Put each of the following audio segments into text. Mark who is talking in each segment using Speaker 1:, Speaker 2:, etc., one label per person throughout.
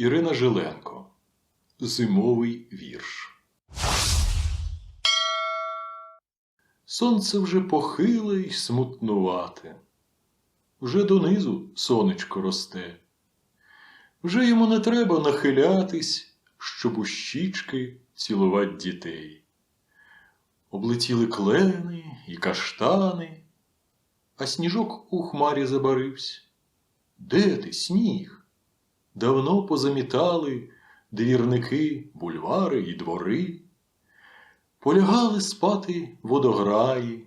Speaker 1: Ірина Жиленко. Зимовий вірш. Сонце вже похиле й смутнувате. Вже донизу сонечко росте. Вже йому не треба нахилятись, щоб у щічки цілувать дітей. Облетіли клени і каштани, а сніжок у хмарі забарився. Де ти, сніг? Давно позамітали двірники, бульвари і двори. Полягали спати водограї,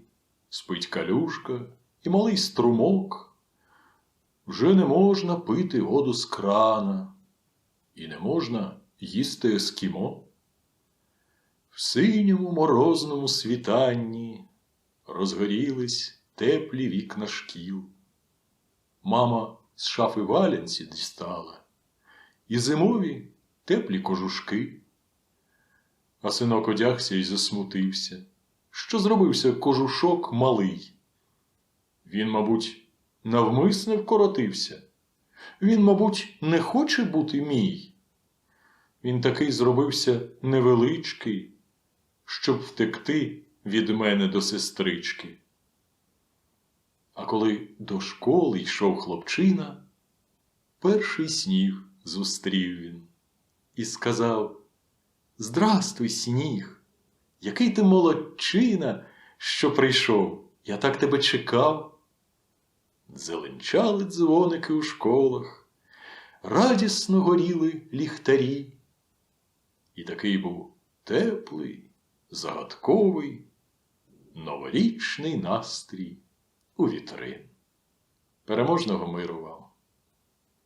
Speaker 1: спить калюшка і малий струмок. Вже не можна пити воду з крана, і не можна їсти ескімо. В синьому морозному світанні розгорілись теплі вікна шкіл. Мама з шафи валянці дістала, і зимові теплі кожушки. А синок одягся і засмутився, що зробився кожушок малий. Він, мабуть, навмисне вкоротився. Він, мабуть, не хоче бути мій. Він такий зробився невеличкий, щоб втекти від мене до сестрички. А коли до школи йшов хлопчина, перший сніг зустрів він і сказав Здрастуй, сніг, який ти молодчина, що прийшов, я так тебе чекав. Зеленчали дзвоники у школах, радісно горіли ліхтарі. І такий був теплий, загадковий, новорічний настрій у вітрин. Переможного миру вам!